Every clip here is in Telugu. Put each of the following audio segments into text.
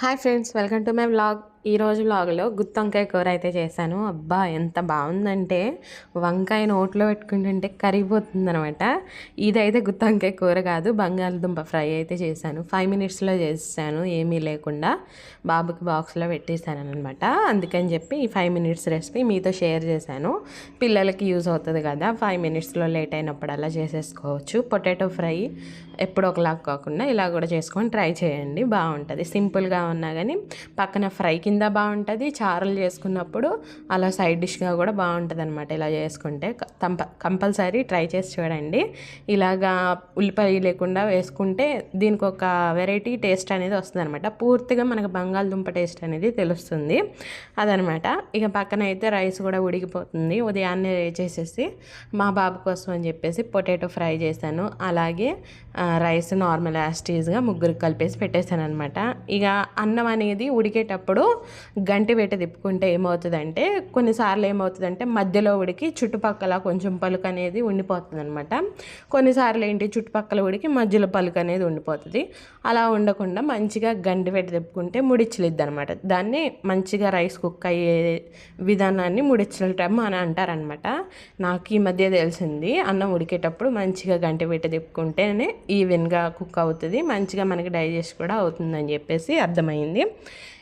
Hi friends welcome to my vlog ఈరోజు లాగులో గుత్తి వంకాయ కూర అయితే చేశాను. అబ్బా ఎంత బాగుందంటే వంకాయ నోట్లో పెట్టుకుంటుంటే కరిగిపోతుందనమాట ఇదైతే గుత్తి వంకాయ కూర కాదు బంగాళదుంప ఫ్రై అయితే చేశాను. ఫైవ్ మినిట్స్లో చేశాను ఏమీ లేకుండా బాబుకి బాక్స్లో పెట్టేశాను అనమాట అందుకని చెప్పి ఈ ఫైవ్ మినిట్స్ రెసిపీ మీతో షేర్ చేశాను. పిల్లలకి యూజ్ అవుతుంది కదా ఫైవ్ మినిట్స్లో లేట్ అయినప్పుడు అలా చేసేసుకోవచ్చు. పొటాటో ఫ్రై ఎప్పుడు ఒకలాగా కాకుండా ఇలా కూడా చేసుకొని ట్రై చేయండి బాగుంటుంది. సింపుల్గా ఉన్నా కానీ పక్కన ఫ్రైకి కింద బాగుంటుంది చారలు చేసుకున్నప్పుడు అలా సైడ్ డిష్గా కూడా బాగుంటుంది అనమాట ఇలా చేసుకుంటే కంప కంపల్సరీ ట్రై చేసి చూడండి. ఇలాగా ఉల్లిపాయ లేకుండా వేసుకుంటే దీనికి ఒక వెరైటీ టేస్ట్ అనేది వస్తుంది అనమాట పూర్తిగా మనకు బంగాళదుంప టేస్ట్ అనేది తెలుస్తుంది. అదనమాట ఇక పక్కన అయితే రైస్ కూడా ఉడికిపోతుంది. ఉదయాన్నే చేసేసి మా బాబు కోసం అని చెప్పేసి పొటాటో ఫ్రై చేశాను. అలాగే రైస్ నార్మల్ యాస్టీజ్గా ముగ్గురికి కలిపేసి పెట్టేశాను అనమాట ఇక అన్నం అనేది ఉడికేటప్పుడు గంటి పెట్టి తిప్పుకుంటే ఏమవుతుందంటే కొన్నిసార్లు ఏమవుతుందంటే మధ్యలో ఉడికి చుట్టుపక్కల కొంచెం పలుకు అనేది ఉండిపోతుంది అనమాట కొన్నిసార్లు ఏంటి చుట్టుపక్కల ఉడికి మధ్యలో పలుకు అనేది ఉండిపోతుంది. అలా ఉండకుండా మంచిగా గంటి పెట్టి తిప్పుకుంటే ముడిచ్చలిద్ది అనమాట దాన్ని మంచిగా రైస్ కుక్ అయ్యే విధానాన్ని ముడిచ్చలటం అని అంటారనమాట నాకు ఈ మధ్య తెలిసింది అన్నం ఉడికేటప్పుడు మంచిగా గంటి పెట్టి తిప్పుకుంటేనే ఈవెన్గా కుక్ అవుతుంది మంచిగా మనకి డైజెస్ట్ కూడా అవుతుందని చెప్పేసి అర్థమైంది.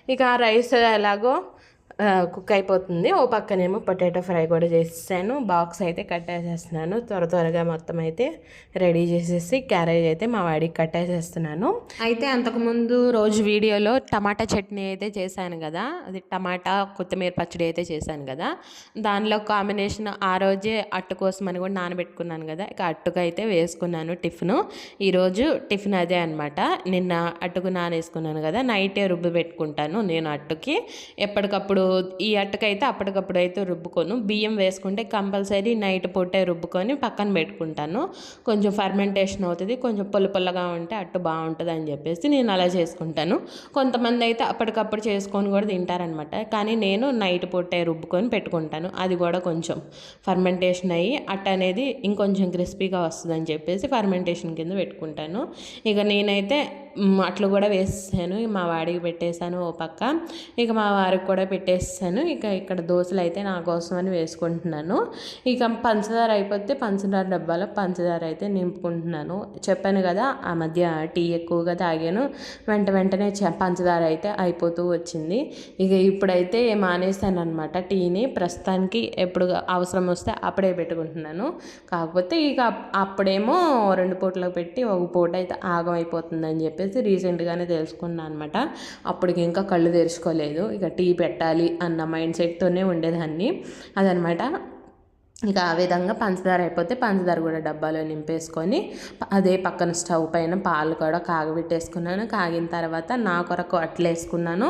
ఇక రైస్ ఎలాగో కుక్ అయిపోతుంది. ఓ పక్కనేమో పొటాటో ఫ్రై కూడా చేసేసాను. బాక్స్ అయితే కట్టేసేస్తున్నాను. త్వర త్వరగా మొత్తం అయితే రెడీ చేసేసి క్యారేజ్ అయితే మా వాడికి కట్టేసేస్తున్నాను. అయితే అంతకుముందు రోజు వీడియోలో టమాటా చట్నీ అయితే చేశాను కదా. అది టమాటా కొత్తిమీర పచ్చడి అయితే చేశాను కదా. దానిలో కాంబినేషన్ ఆ రోజే అట్టు కోసం అని కూడా నానబెట్టుకున్నాను కదా. ఇక అట్టుకు అయితే వేసుకున్నాను టిఫిన్. ఈరోజు టిఫిన్ అదే అనమాట నిన్న అట్టుకు నానేసుకున్నాను కదా. నైటే రుబ్బు పెట్టుకుంటాను నేను అట్టుకి. ఎప్పటికప్పుడు ఈ అట్టకైతే అప్పటికప్పుడు అయితే రుబ్బుకోను. బియ్యం వేసుకుంటే కంపల్సరీ నైట్ పూటే రుబ్బుకొని పక్కన పెట్టుకుంటాను. కొంచెం ఫర్మెంటేషన్ అవుతుంది కొంచెం పొల్ల పొల్లగా ఉంటే అట్టు బాగుంటుంది అని చెప్పేసి నేను అలా చేసుకుంటాను. కొంతమంది అయితే అప్పటికప్పుడు చేసుకొని కూడా తింటారనమాట కానీ నేను నైట్ పూటే రుబ్బుకొని పెట్టుకుంటాను. అది కూడా కొంచెం ఫర్మెంటేషన్ అయ్యి అట్ట అనేది ఇంకొంచెం క్రిస్పీగా వస్తుందని చెప్పేసి ఫర్మెంటేషన్ కింద పెట్టుకుంటాను. ఇక నేనైతే అట్లు కూడా వేసేసాను. మా వాడికి పెట్టేశాను ఓ పక్క. ఇక మా వారికి కూడా పెట్టేసాను ఇక ఇక్కడ దోశలు అయితే నా కోసం అని వేసుకుంటున్నాను. ఇక పంచదార అయిపోతే పంచదార డబ్బాలో పంచదార అయితే నింపుకుంటున్నాను. చెప్పాను కదా ఆ మధ్య టీ ఎక్కువగా తాగాను. వెంట వెంటనే పంచదార అయితే అయిపోతూ వచ్చింది. ఇక ఇప్పుడైతే మానేసాను అనమాట టీని. ప్రస్తుతానికి ఎప్పుడు అవసరం వస్తే అప్పుడే పెట్టుకుంటున్నాను. కాకపోతే ఇక అప్పుడేమో రెండు పూటలకు పెట్టి ఒక పూట అయితే ఆగం అయిపోతుందని చెప్పేసి రీసెంట్గానే తెలుసుకున్నాను అనమాట అప్పటికి ఇంకా కళ్ళు తెరుచుకోలేదు. ఇక టీ పెట్టాలి అన్న మైండ్ సెట్తోనే ఉండేదాన్ని. అదనమాట ఇక ఆ విధంగా పంచదార అయిపోతే పంచదార కూడా డబ్బాలో నింపేసుకొని అదే పక్కన స్టవ్ పైన పాలు కూడా కాగబెట్టేసుకున్నాను. కాగిన తర్వాత నా కొరకు అట్లేసుకున్నాను.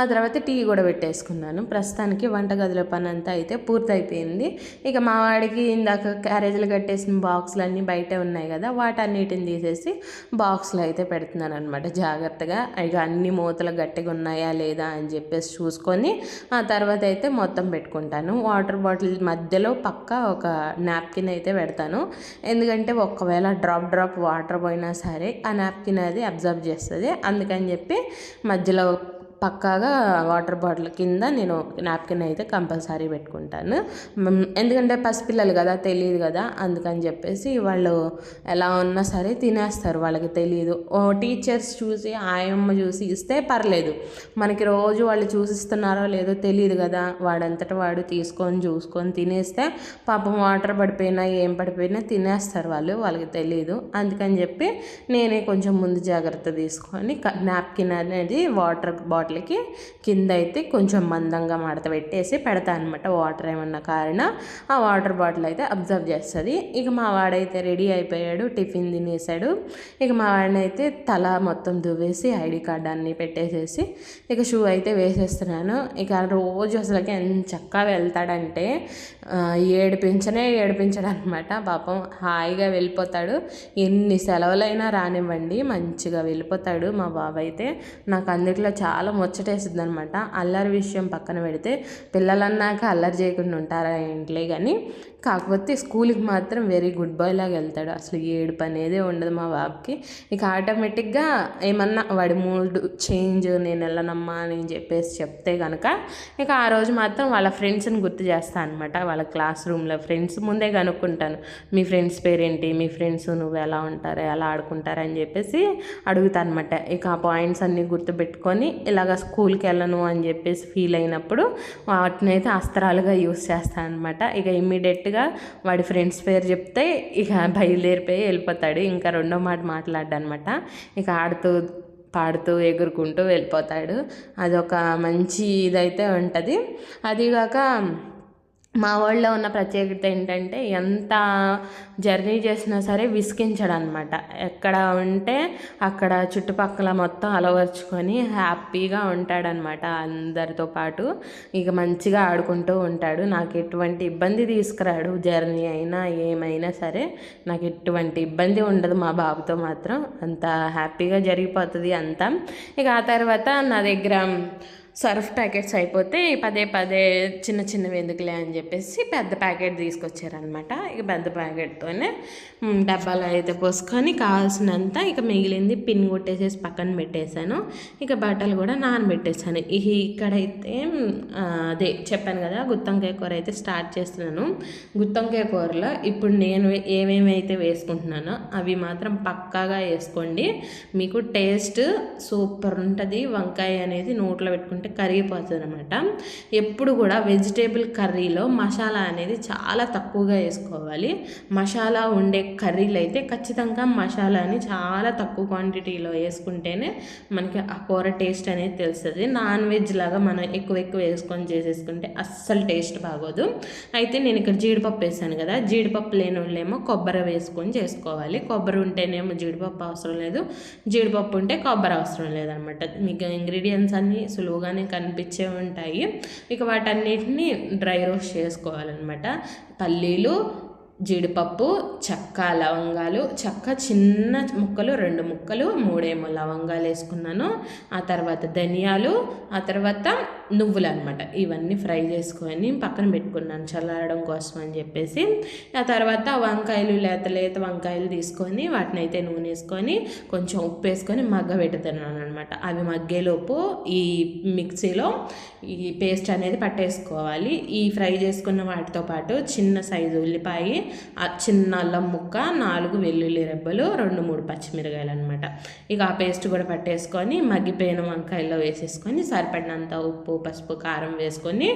ఆ తర్వాత టీ కూడా పెట్టేసుకున్నాను. ప్రస్తుతానికి వంటగదిలో పని అంతా అయితే పూర్తయిపోయింది. ఇక మా వాడికి ఇందాక క్యారేజీలు కట్టేసిన బాక్సులు అన్నీ బయటే ఉన్నాయి కదా వాటన్నిటిని తీసేసి బాక్స్లో అయితే పెడుతున్నాను అనమాట జాగ్రత్తగా ఇక అన్ని మూతలు గట్టిగా ఉన్నాయా లేదా అని చెప్పేసి చూసుకొని ఆ తర్వాత అయితే మొత్తం పెట్టుకుంటాను. వాటర్ బాటిల్ మధ్యలో పక్క ఒక నాప్కిన్ అయితే పెడతాను. ఎందుకంటే ఒకవేళ డ్రాప్ డ్రాప్ వాటర్ పోయినా సరే ఆ నాప్కిన్ అది అబ్జర్వ్ చేస్తుంది. అందుకని చెప్పి మధ్యలో పక్కాగా వాటర్ బాటిల్ కింద నేను నాప్కిన్ అయితే కంపల్సరీ పెట్టుకుంటాను. ఎందుకంటే పసిపిల్లలు కదా తెలియదు కదా అందుకని చెప్పేసి వాళ్ళు ఎలా ఉన్నా సరే తినేస్తారు వాళ్ళకి తెలియదు టీచర్స్ చూసి ఆయమ్మ చూసి ఇస్తే పర్లేదు. మనకి రోజు వాళ్ళు చూసిస్తున్నారో లేదో తెలియదు కదా వాడంతట వాడు తీసుకొని చూసుకొని తినేస్తే పాపం వాటర్ పడిపోయినా ఏం పడిపోయినా తినేస్తారు వాళ్ళు వాళ్ళకి తెలియదు అందుకని చెప్పి నేనే కొంచెం ముందు జాగ్రత్త తీసుకొని నాప్కిన్ అనేది వాటర్ బాటిల్ బాటిల్కి కింద అయితే కొంచెం మందంగా మడత పెట్టేసి పెడతా అనమాట వాటర్ ఏమన్నా కారిన ఆ వాటర్ బాటిల్ అయితే అబ్జర్వ్ చేస్తుంది. ఇక మా వాడైతే రెడీ అయిపోయాడు టిఫిన్ తినేసాడు. ఇక మా వాడినైతే తల మొత్తం దువ్వేసి ఐడి కార్డ్ అన్నీ పెట్టేసేసి ఇక షూ అయితే వేసేస్తున్నాను. ఇక రోజు అసలుకి ఎంత చక్కగా వెళ్తాడంటే ఏడిపించనే ఏడిపించడు అనమాట పాపం హాయిగా వెళ్ళిపోతాడు. ఎన్ని సెలవులైనా రానివ్వండి మంచిగా వెళ్ళిపోతాడు మా బాబు అయితే నాకు అందుట్లో చాలా ముచ్చటేస్తుంది అనమాట అల్లరి విషయం పక్కన పెడితే పిల్లలన్నాక అల్లరి చేయకుండా ఉంటారా ఏంటిలే కానీ కాకపోతే స్కూల్కి మాత్రం వెరీ గుడ్ బాయ్ లాగా వెళ్తాడు. అసలు ఏడుపు అనేది ఉండదు మా బాబుకి. ఇక ఆటోమేటిక్గా ఏమన్నా వాడి మూడ్ చేంజ్ నేను వెళ్ళనమ్మా అని చెప్పేసి చెప్తే కనుక ఇక ఆ రోజు మాత్రం వాళ్ళ ఫ్రెండ్స్ని గుర్తు చేస్తాను అనమాట వాళ్ళ క్లాస్ రూమ్లో ఫ్రెండ్స్ ముందే కనుక్కుంటాను. మీ ఫ్రెండ్స్ పేరేంటి? మీ ఫ్రెండ్స్ నువ్వు ఎలా ఉంటారు? ఎలా ఆడుకుంటారు? అని చెప్పేసి అడుగుతాను అనమాట ఇక ఆ పాయింట్స్ అన్నీ గుర్తుపెట్టుకొని ఇలాగ స్కూల్కి వెళ్ళను అని చెప్పేసి ఫీల్ అయినప్పుడు వాటిని అయితే అస్త్రాలుగా యూస్ చేస్తాను అనమాట ఇక ఇమ్మీడియట్గా వాడి ఫ్రెండ్స్ పేరు చెప్తే ఇక బయలుదేరిపోయి వెళ్ళిపోతాడు. ఇంకా రెండో మాట మాట్లాడనమాట ఇక ఆడుతూ పాడుతూ ఎగురుకుంటూ వెళ్ళిపోతాడు. అదొక మంచి ఇదైతే ఉంటుంది. అదిగాక మా వాళ్ళలో ఉన్న ప్రత్యేకత ఏంటంటే ఎంత జర్నీ చేసినా సరే విసిగించడు అనమాట ఎక్కడ ఉంటే అక్కడ చుట్టుపక్కల మొత్తం అలవర్చుకొని హ్యాపీగా ఉంటాడనమాట అందరితో పాటు. ఇక మంచిగా ఆడుకుంటూ ఉంటాడు. నాకు ఎటువంటి ఇబ్బంది తీసుకురాడు జర్నీ అయినా ఏమైనా సరే. నాకు ఎటువంటి ఇబ్బంది ఉండదు మా బాబుతో మాత్రం. అంత హ్యాపీగా జరిగిపోతుంది అంతా. ఇక ఆ తర్వాత నా దగ్గర సర్ఫ్ ప్యాకెట్స్ అయిపోతే పదే పదే చిన్న చిన్నవి ఎందుకులే అని చెప్పేసి పెద్ద ప్యాకెట్ తీసుకొచ్చారనమాట ఇక పెద్ద ప్యాకెట్తోనే డబ్బాలో అయితే పోసుకొని కావాల్సినంత ఇక మిగిలింది పిన్ కొట్టేసేసి పక్కన పెట్టేశాను. ఇక బట్టలు కూడా నానబెట్టేశాను. ఇక ఇక్కడైతే అదే చెప్పాను కదా గుత్తంకాయ కూర అయితే స్టార్ట్ చేస్తున్నాను. గుత్తంకాయ కూరలో ఇప్పుడు నేను ఏమేమి అయితే వేసుకుంటున్నానో అవి మాత్రం పక్కాగా వేసుకోండి. మీకు టేస్ట్ సూపర్ ఉంటుంది. వంకాయ అనేది నోట్లో పెట్టుకుంటే కరిగిపోతుంది అనమాట ఎప్పుడు కూడా వెజిటేబుల్ కర్రీలో మసాలా అనేది చాలా తక్కువగా వేసుకోవాలి. మసాలా ఉండే కర్రీలు అయితే ఖచ్చితంగా మసాలాని చాలా తక్కువ క్వాంటిటీలో వేసుకుంటేనే మనకి ఆ కూర టేస్ట్ అనేది తెలుస్తుంది. నాన్ వెజ్ లాగా మనం ఎక్కువ ఎక్కువ వేసుకొని చేసేసుకుంటే అస్సలు టేస్ట్ బాగోదు. అయితే నేను ఇక్కడ జీడిపప్పు వేసాను కదా జీడిపప్పు లేని వాళ్ళేమో కొబ్బరి వేసుకొని చేసుకోవాలి. కొబ్బరి ఉంటేనేమో జీడిపప్పు అవసరం లేదు. జీడిపప్పు ఉంటే కొబ్బరి అవసరం లేదనమాట మీకు ఇంగ్రీడియంట్స్ అన్నీ సులువుగానే కనిపించే ఉంటాయి. ఇక వాటన్నిటిని డ్రై రోస్ట్ చేసుకోవాలన్నమాట. పల్లీలు జీడిపప్పు చెక్క లవంగాలు చెక్క చిన్న ముక్కలు రెండు ముక్కలు మూడేమో లవంగాలు వేసుకున్నాను. ఆ తర్వాత ధనియాలు ఆ తర్వాత నువ్వులు అనమాట ఇవన్నీ ఫ్రై చేసుకొని పక్కన పెట్టుకున్నాను చల్లారడం కోసం అని చెప్పేసి. ఆ తర్వాత వంకాయలు లేత లేత వంకాయలు తీసుకొని వాటిని అయితే నూనె వేసుకొని కొంచెం ఉప్పు వేసుకొని మగ్గ పెట్టుతున్నాను అనమాట అవి మగ్గేలోపు ఈ మిక్సీలో ఈ పేస్ట్ అనేది పట్టేసుకోవాలి. ఈ ఫ్రై చేసుకున్న వాటితో పాటు చిన్న సైజు ఉల్లిపాయ చిన్న అల్లం ముక్క నాలుగు వెల్లుల్లి రెబ్బలు రెండు మూడు పచ్చిమిరకాయలు అనమాట ఇక ఆ పేస్ట్ కూడా పట్టేసుకొని మగ్గిపోయిన వంకాయల్లో వేసేసుకొని సరిపడినంత ఉప్పు పసుపు కారం వేసుకొని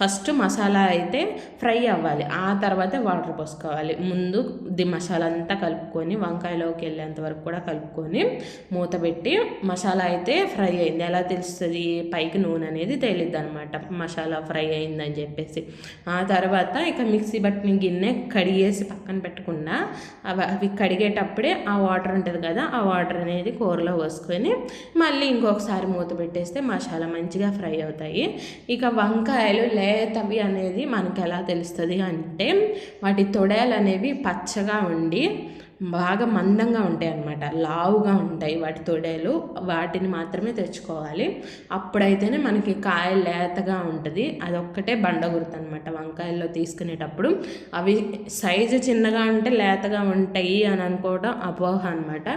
ఫస్ట్ మసాలా అయితే ఫ్రై అవ్వాలి. ఆ తర్వాత వాటర్ పోసుకోవాలి. ముందు ది మసాలా అంతా కలుపుకొని వంకాయలోకి వెళ్ళేంత వరకు కూడా కలుపుకొని మూత పెట్టి మసాలా అయితే ఫ్రై అయింది. ఎలా తెలుస్తుంది? పైకి నూనె అనేది తేలిద్ది అనమాట మసాలా ఫ్రై అయిందని చెప్పేసి. ఆ తర్వాత ఇక మిక్సీ బట్టిన గిన్నె కడిగేసి పక్కన పెట్టకుండా అవి అవి కడిగేటప్పుడే ఆ వాటర్ ఉంటుంది కదా ఆ వాటర్ అనేది కూరలో పోసుకొని మళ్ళీ ఇంకొకసారి మూత పెట్టేస్తే మసాలా మంచిగా ఫ్రై అవుతాయి. ఇక వంకాయలు లేతవి అనేది మనకి ఎలా తెలుస్తుంది అంటే వాటి తొడలు అనేవి పచ్చగా ఉండి బాగా మందంగా ఉంటాయి అన్నమాట లావుగా ఉంటాయి వాటి తొడేలు. వాటిని మాత్రమే తెచ్చుకోవాలి. అప్పుడైతేనే మనకి కాయ లేతగా ఉంటుంది. అదొక్కటే బండ గుర్తు అనమాట వంకాయల్లో తీసుకునేటప్పుడు అవి సైజు చిన్నగా ఉంటే లేతగా ఉంటాయి అని అనుకోవడం అపోహ అనమాట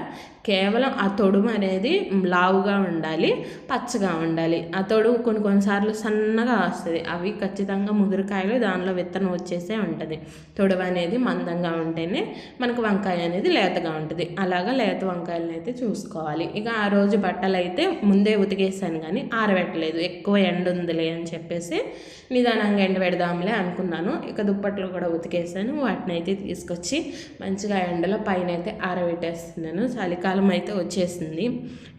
కేవలం ఆ తొడుము అనేది లావుగా ఉండాలి పచ్చగా ఉండాలి. ఆ తొడుగు కొన్ని కొన్నిసార్లు సన్నగా వస్తుంది. అవి ఖచ్చితంగా ముదురుకాయలు దానిలో విత్తనం వచ్చేసే ఉంటుంది. తొడుగు అనేది మందంగా ఉంటేనే మనకు వంకాయ అనేది లేతగా ఉంటుంది. అలాగా లేత వంకాయలను అయితే చూసుకోవాలి. ఇక ఆ రోజు బట్టలు అయితే ముందే ఉతికేసాను కానీ ఆరబెట్టలేదు. ఎక్కువ ఎండ ఉందిలే అని చెప్పేసి నిదానంగా ఎండ పెడదాంలే అనుకున్నాను. ఇక దుప్పట్లు కూడా ఉతికేసాను. వాటిని అయితే తీసుకొచ్చి మంచిగా ఎండలో పైన అయితే ఆరబెట్టేస్తున్నాను. చలికాలం అయితే వచ్చేసింది.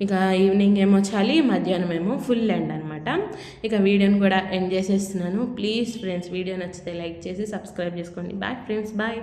ఇక ఈవినింగ్ ఏమో చలి మధ్యాహ్నం ఏమో ఫుల్ ఎండ్ అనమాట ఇక వీడియోని కూడా ఎండ్ చేసేస్తున్నాను. ప్లీజ్ ఫ్రెండ్స్ వీడియో నచ్చితే లైక్ చేసి సబ్స్క్రైబ్ చేసుకోండి. Bye friends bye.